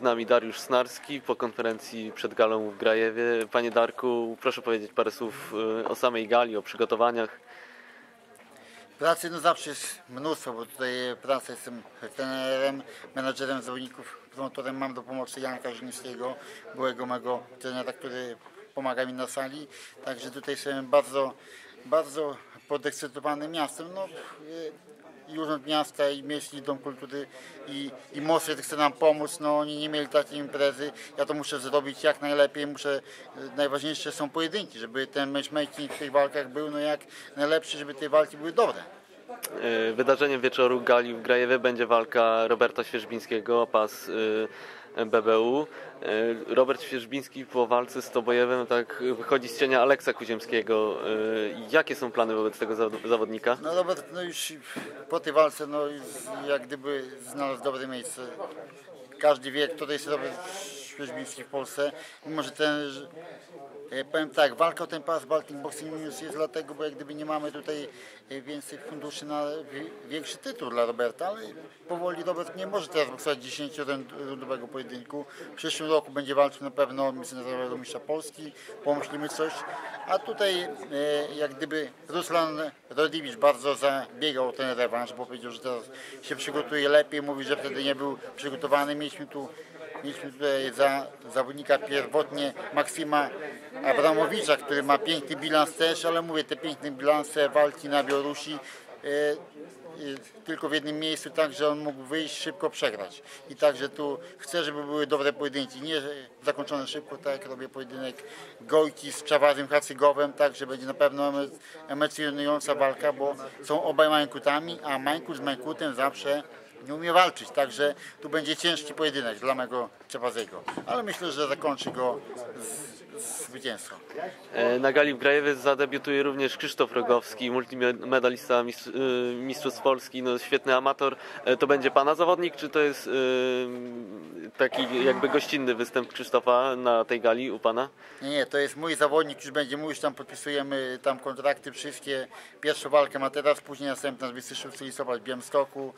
z nami Dariusz Snarski po konferencji przed galą w Grajewie. Panie Darku, proszę powiedzieć parę słów y, o samej gali, o przygotowaniach. Pracy no zawsze jest mnóstwo, bo tutaj praca jestem trenerem, menadżerem zawodników, promotorem mam do pomocy Janka Żnińskiego, byłego mego trenera, który pomaga mi na sali. Także tutaj jestem bardzo, bardzo podekscytowany miastem. No, i Urząd Miasta, i Miejski Dom Kultury, i, i Mostrzec chce nam pomóc. No oni nie mieli takiej imprezy. Ja to muszę zrobić jak najlepiej. Muszę, y, najważniejsze są pojedynki, żeby ten matchmaking w tych walkach był no jak najlepszy, żeby te walki były dobre. Y, Wydarzeniem wieczoru gali w Grajewie będzie walka Roberta Świerzbińskiego o pas y, BBU. Y, Robert Świerzbiński po walce z Tobojewem tak wychodzi z cienia Aleksa Kuziemskiego. Y, Jakie są plany wobec tego zaw- zawodnika? No Robert, no już po tej walce, no jak gdyby znalazł dobre miejsce. Każdy wie, kto to jest Robert Świeżbiński w Polsce. Mimo, że ten, że, e, powiem tak, walka o ten pas Baltic Boxing News jest dlatego, bo jak gdyby nie mamy tutaj e, więcej funduszy na wi- większy tytuł dla Roberta, ale powoli Robert nie może teraz boksować 10-rundowego pojedynku. W przyszłym roku będzie walczył na pewno o międzynarodowego mistrza Polski, pomyślimy coś. A tutaj e, jak gdyby Ruslan Rodiwicz bardzo zabiegał ten rewanż, bo powiedział, że teraz się przygotuje lepiej, mówi, że wtedy nie był przygotowany. Mieliśmy tu Mieliśmy tutaj za zawodnika pierwotnie Maksima Abramowicza, który ma piękny bilans też, ale mówię, te piękne bilanse walki na Białorusi e, e, tylko w jednym miejscu, tak, że on mógł wyjść, szybko przegrać. I także tu chcę, żeby były dobre pojedynki, nie zakończone szybko, tak jak robię pojedynek Gojki z Czawazem Hacygowem, tak, że będzie na pewno emocjonująca walka, bo są obaj Mańkutami, a Mańkut z Mańkutem zawsze nie umie walczyć, także tu będzie ciężki pojedynek dla mego Czepazego. Ale myślę, że zakończy go z, z zwycięstwem. E, Na gali w Grajewie zadebiutuje również Krzysztof Rogowski, multimedalista mistrz, y, Mistrzostw Polski, no, świetny amator. E, To będzie Pana zawodnik, czy to jest y, taki jakby gościnny występ Krzysztofa na tej gali u Pana? Nie, nie, to jest mój zawodnik, już będzie mój, już tam podpisujemy tam kontrakty wszystkie. Pierwszą walkę ma teraz, później następna 26 listopada w Białymstoku.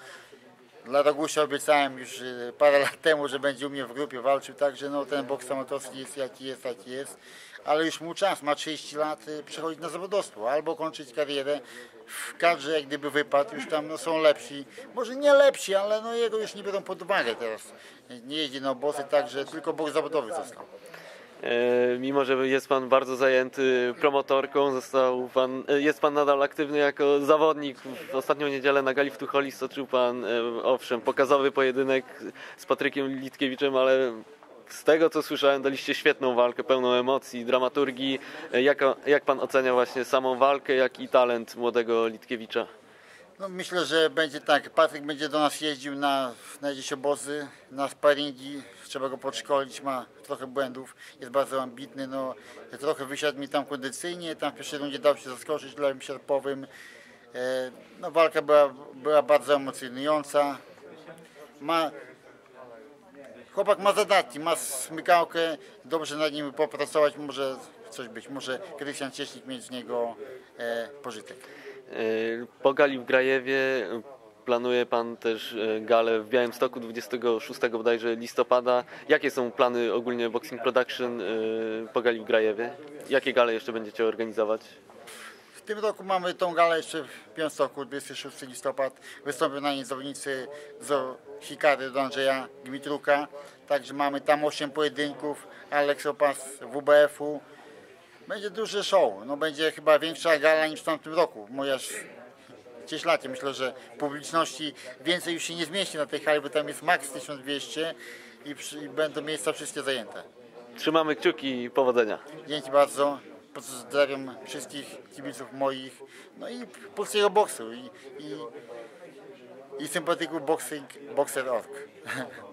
Dla Ragusia obiecałem już e, parę lat temu, że będzie u mnie w grupie walczył, także no, ten boks amatorski jest jaki jest, taki jest. Ale już mu czas, ma 30 lat, e, przechodzić na zawodowstwo, albo kończyć karierę. W kadrze jak gdyby wypadł, już tam no, są lepsi, może nie lepsi, ale no, jego już nie biorą pod uwagę teraz. Nie jedzie na obozy, także tylko boks zawodowy został. E, Mimo, że jest Pan bardzo zajęty promotorką, został pan, e, jest Pan nadal aktywny jako zawodnik. W ostatnią niedzielę na gali w Tucholi stoczył Pan, e, owszem, pokazowy pojedynek z Patrykiem Litkiewiczem, ale z tego co słyszałem, daliście świetną walkę, pełną emocji, dramaturgii. Jak, jak Pan ocenia właśnie samą walkę, jak i talent młodego Litkiewicza? No, myślę, że będzie tak. Patryk będzie do nas jeździł na, na jakieś obozy, na sparingi. Trzeba go podszkolić, ma trochę błędów, jest bardzo ambitny. No, trochę wysiadł mi tam kondycyjnie, tam w pierwszej rundzie dał się zaskoczyć lewym sierpowym. E, no, walka była, była bardzo emocjonująca. Ma, chłopak ma zadatki, ma smykałkę, dobrze nad nim popracować, może coś być, może Krystian Cieśnik mieć z niego e, pożytek. E, Po gali w Grajewie planuje Pan też e, galę w Białymstoku 26 bodajże listopada. Jakie są plany ogólnie Boxing Production e, po gali w Grajewie? Jakie gale jeszcze będziecie organizować? W tym roku mamy tą galę jeszcze w Białymstoku, 26 listopad. Wystąpią na niej zawodnicy z Hikary do Andrzeja Gmitruka. Także mamy tam 8 pojedynków, Alex Opas WBF-u. Będzie duży show. No, będzie chyba większa gala niż w tamtym roku. Moja 10 lat. Myślę, że publiczności więcej już się nie zmieści na tej hali, bo tam jest maks 1200 i, przy, i będą miejsca wszystkie zajęte. Trzymamy kciuki i powodzenia. Dzięki bardzo. Pozdrawiam wszystkich kibiców moich, no i polskiego boksu i, i, i sympatyków boxing, boxer.org.